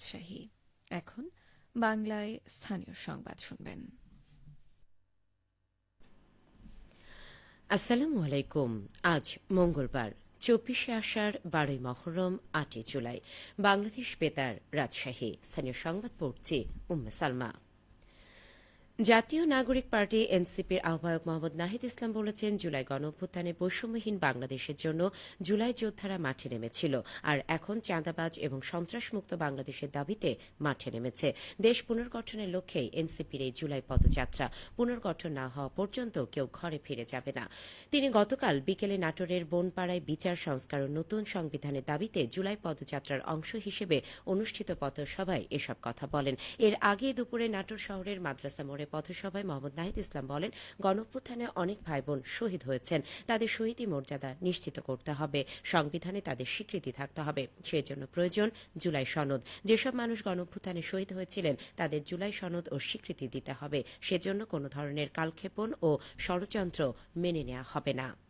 রাজশাহী এখন বাংলায় স্থানীয় সংবাদ শুনবেন। আসসালামু আলাইকুম। আজ মঙ্গলবার, চব্বিশে আষাঢ়, বারোই মহরম, আটই জুলাই। বাংলাদেশ বেতার, রাজশাহী। স্থানীয় সংবাদ পড়ছে উম্মে সালমা। জাতীয় নাগরিক পার্টি এনসিপির আহ্বায়ক মোহাম্মদ নাহিদ ইসলাম বলেছেন, জুলাই গণঅভ্যুত্থানে বৈষম্যহীন বাংলাদেশের জন্য জুলাই যোদ্ধারা মাঠে নেমেছিল। আর এখন চাঁদাবাজ এবং সন্ত্রাসমুক্ত বাংলাদেশের দাবিতে মাঠে নেমেছে। দেশ পুনর্গঠনের লক্ষ্যেই এনসিপির এই জুলাই পদযাত্রা। পুনর্গঠন না হওয়া পর্যন্ত কেউ ঘরে ফিরে যাবে না। তিনি গতকাল বিকেলে নাটোরের বনপাড়ায় বিচার সংস্কার ও নতুন সংবিধানের দাবিতে জুলাই পদযাত্রার অংশ হিসেবে অনুষ্ঠিত পথসভায় এসব কথা বলেন। এর আগে দুপুরে নাটোর শহরের মাদ্রাসা মোড়ে পথসভায় মোহাম্মদ নাহিদ ইসলাম বলেন, গণঅভ্যুত্থানে অনেক ভাই বোন শহীদ হয়েছেন। তাদের শহীদী মর্যাদা নিশ্চিত করতে হবে। সংবিধানে তাদের স্বীকৃতি থাকতে হবে। সেজন্য প্রয়োজন জুলাই সনদ। যেসব মানুষ গণঅভ্যুত্থানে শহীদ হয়েছিলেন, তাদের জুলাই সনদ ও স্বীকৃতি দিতে হবে। সেজন্য কোন ধরনের কালক্ষেপণ ও ষড়যন্ত্র মেনে নেওয়া হবে না।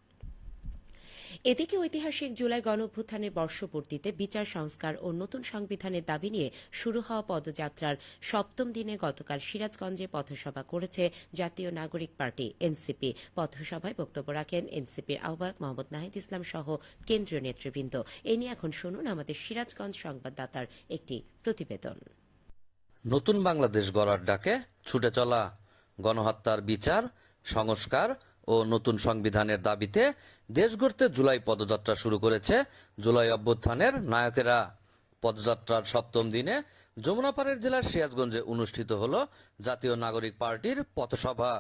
এদিকে ঐতিহাসিক জুলাই গণঅভ্যুত্থানের বর্ষপূর্তিতে বিচার সংস্কার ও নতুন সংবিধানের দাবি নিয়ে শুরু হওয়া পদযাত্রার সপ্তম দিনে গতকাল সিরাজগঞ্জে পথসভা করেছে জাতীয় নাগরিক পার্টি, এনসিপি। পথসভায় বক্তব্য রাখেন এনসিপির আহ্বায়ক মোহাম্মদ নাহিদ ইসলাম সহ কেন্দ্রীয় নেতৃবৃন্দ। এ নিয়ে এখন শুনুন আমাদের সিরাজগঞ্জ সংবাদদাতার একটি প্রতিবেদন। নতুন বাংলাদেশ গড়ার ডাকে ছুটে চলা গণহত্যার বিচার, সংস্কার ও নতুন সংবিধানের দাবিতে দেশ গড়তে জুলাই পদযাত্রা শুরু করেছে জুলাই অভ্যুত্থানের নায়কেরা। পদযাত্রার সপ্তম দিনে যমুনাপাড়ের জেলার সিরাজগঞ্জে অনুষ্ঠিত হল জাতীয় নাগরিক পার্টির পথসভা।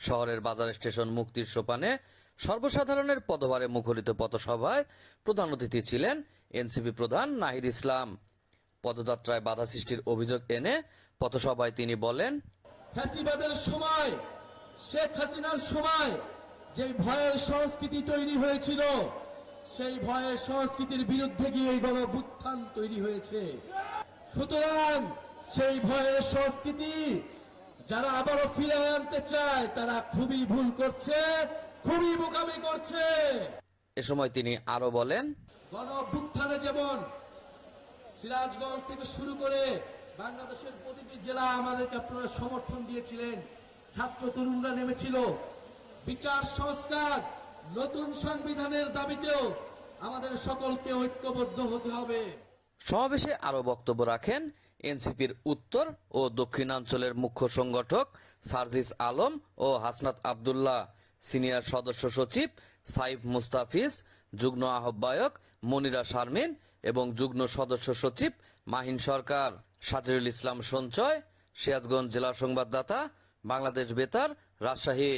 শহরের বাজার স্টেশন মুক্তির সোপানে সর্বসাধারণের পদভারে মুখরিত পথসভায় প্রধান অতিথি ছিলেন এনসিপি প্রধান নাহিদ ইসলাম। পদযাত্রায় বাধা সৃষ্টির অভিযোগ এনে পথসভায় তিনি বলেন সময় শেখ হাসিনার সময় যে ভয়ের সংস্কৃতি তৈরি হয়েছিল সেই ভয়ের সংস্কৃতির বিরুদ্ধে গিয়ে এই গণবুত্থান তৈরি হয়েছে। সুতরাং সেই ভয়ের সংস্কৃতি যারা আবারও ফিরে আনতে চায় তারা খুবই ভুল করছে খুবই বোকামি করছে। এ সময় তিনি আরও বলেন গণবুত্থানে যেমন সিরাজগঞ্জ থেকে শুরু করে বাংলাদেশের প্রতিটি জেলা আমাদেরকে আপনারা সমর্থন দিয়েছিলেন ছাত্র তরুণরা নেমেছিল। বিচার সংস্কার, নতুন সংবিধানের দাবিতেও আমাদের সকলকে ঐক্যবদ্ধ হতে হবে। সমাবেশে আরও বক্তব্য রাখেন এনসিপির উত্তর ও দক্ষিণাঞ্চলের মুখ্য সংগঠক সার্জিস আলম ও হাসনাত আবদুল্লাহ, সিনিয়র সদস্য সচিব সাইফ মুস্তাফিজ, যুগ্ম আহ্বায়ক মনিরা শারমিন এবং যুগ্ম সদস্য সচিব মাহিন সরকার। সাজিরুল ইসলাম সঞ্চয়, সিরাজগঞ্জ জেলা সংবাদদাতা বাংলাদেশ বেতার রাজশাহী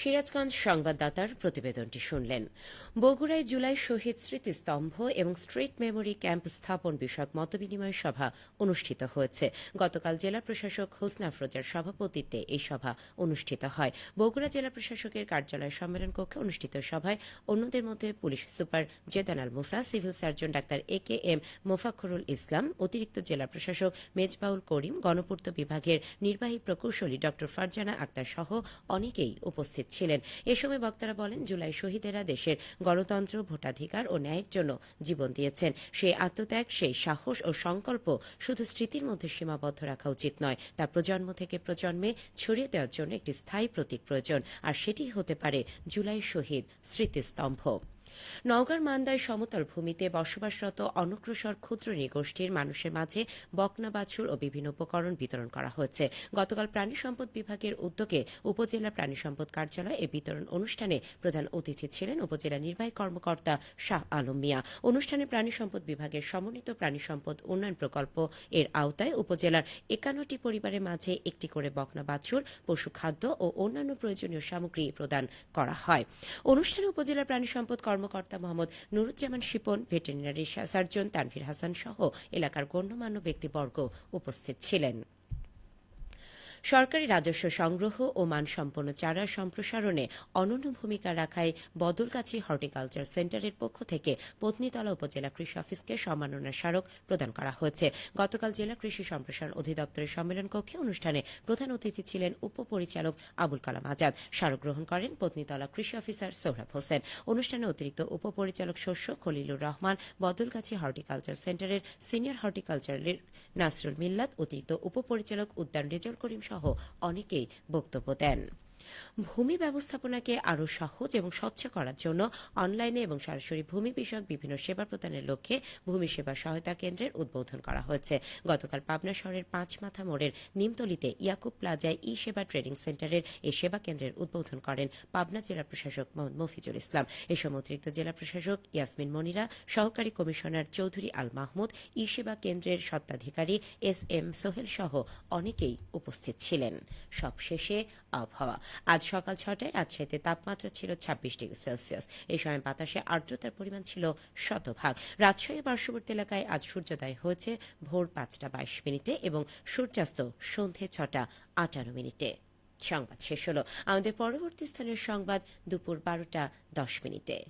সিরাজগঞ্জ সংবাদদাতার প্রতিবেদনটি শুনলেন। বগুড়ায় জুলাই শহীদ স্মৃতিস্তম্ভ এবং স্ট্রিট মেমোরি ক্যাম্প স্থাপন বিষয়ক মতবিনিময় সভা অনুষ্ঠিত হয়েছে। গতকাল জেলা প্রশাসক হোসনা আফরোজার সভাপতিত্বে এই সভা অনুষ্ঠিত হয়। বগুড়া জেলা প্রশাসকের কার্যালয় সম্মেলন কক্ষে অনুষ্ঠিত সভায় অন্যদের মধ্যে police super Zedan Al Musa, civil surgeon doctor A K M Mofakkharul Islam, অতিরিক্ত জেলা প্রশাসক মেজবাউল করিম, গণপূর্ত বিভাগের নির্বাহী প্রকৌশলী ড ফারজানা আক্তার সহ অনেকেই উপস্থিত ছিলেন। এ সময় বক্তারা বলেন, জুলাই শহীদেরা দেশের গণতন্ত্র, ভোটাধিকার ও ন্যায়ের জন্য জীবন দিয়েছেন। সেই আত্মত্যাগ, সেই সাহস ও সংকল্প শুধু স্মৃতির মধ্যে সীমাবদ্ধ রাখা উচিত নয়, তা প্রজন্ম থেকে প্রজন্মে ছড়িয়ে দেওয়ার জন্য একটি স্থায়ী প্রতীক প্রয়োজন। আর সেটি হতে পারে জুলাই শহীদ স্মৃতিস্তম্ভ। নওগাঁর মান্দায় সমতল ভূমিতে বসবাসরত অনগ্রসর ক্ষুদ্র নৃগোষ্ঠীর মানুষের মাঝে বকনা বাছুর ও বিভিন্ন উপকরণ বিতরণ করা হয়েছে। গতকাল প্রাণী সম্পদ বিভাগের উদ্যোগে উপজেলা প্রাণী সম্পদ কার্যালয় এ বিতরণ অনুষ্ঠানে প্রধান অতিথি ছিলেন উপজেলা নির্বাহী কর্মকর্তা শাহ আলম মিয়া। অনুষ্ঠানে প্রাণী সম্পদ বিভাগের সমন্বিত প্রাণী সম্পদ উন্নয়ন প্রকল্প এর আওতায় উপজেলার একান্নটি পরিবারের মাঝে একটি করে বকনা বাছুর, পশু খাদ্য ও অন্যান্য প্রয়োজনীয় সামগ্রী প্রদান করা হয়। অনুষ্ঠানে উপজেলা প্রাণী সম্পদ কর্মকর্তা মোহাম্মদ নুরুজ্জামান শিপন ভেটেরিনারি সার্জন তানভীর হাসান সহ এলাকার গণ্যমান্য ব্যক্তিবর্গ উপস্থিত ছিলেন। সরকারি রাজস্ব সংগ্রহ ও মানসম্পন্ন চারা সম্প্রসারণে অনন্য ভূমিকা রাখায় বদলগাছি হর্টিকালচার সেন্টারের পক্ষ থেকে পত্নীতলা উপজেলা কৃষি অফিসকে সম্মাননা স্মারক প্রদান করা হয়েছে। গতকাল জেলা কৃষি সম্প্রসারণ অধিদপ্তরের সম্মেলন কক্ষে অনুষ্ঠানে প্রধান অতিথি ছিলেন উপপরিচালক আবুল কালাম আজাদ। স্মারক গ্রহণ করেন পত্নীতলা কৃষি অফিসার সোহরাব হোসেন। অনুষ্ঠানে অতিরিক্ত উপপরিচালক শস্য খলিলুর রহমান, বদলগাছি হর্টিকালচার সেন্টারের সিনিয়র হর্টিকালচারের নাসরুল মিল্লাত, অতিরিক্ত উপপরিচালক উদ্যান রেজল করিম সহ অনেকেই বক্তব্য দেন। ভূমি ব্যবস্থাপনাকে আরও সহজ এবং স্বচ্ছ করার জন্য অনলাইনে এবং সরাসরি ভূমি বিষয়ক বিভিন্ন সেবা প্রদানের লক্ষ্যে ভূমি সেবা সহায়তা কেন্দ্রের উদ্বোধন করা হয়েছে। গতকাল পাবনা শহরের পাঁচ মাথা মোড়ের নিমতলিতে ইয়াকুব প্লাজায় ই সেবা ট্রেডিং সেন্টারের এই সেবা কেন্দ্রের উদ্বোধন করেন পাবনা জেলা প্রশাসক মোহাম্মদ মফিজুল ইসলাম। এ সময় অতিরিক্ত জেলা প্রশাসক ইয়াসমিন মনিরা, সহকারী কমিশনার চৌধুরী আল মাহমুদ ই সেবা কেন্দ্রের স্বত্বাধিকারী এস এম সোহেল সহ অনেকেই উপস্থিত ছিলেন। সবশেষে আবহাওয়া। আজ সকাল ছটায় রাজশাহীতে তাপমাত্রা ছিল ছাব্বিশ ডিগ্রি সেলসিয়াস। এই সময় বাতাসে আর্দ্রতার পরিমাণ ছিল শতভাগ। রাজশাহী পার্শ্ববর্তী এলাকায় আজ সূর্যোদয় হয়েছে ভোর পাঁচটা বাইশ মিনিটে এবং সূর্যাস্ত সন্ধে ছটা আটান্ন মিনিটে। সংবাদ শেষ হলো। আমাদের পরবর্তী স্থানের সংবাদ দুপুর বারোটা দশ মিনিটে।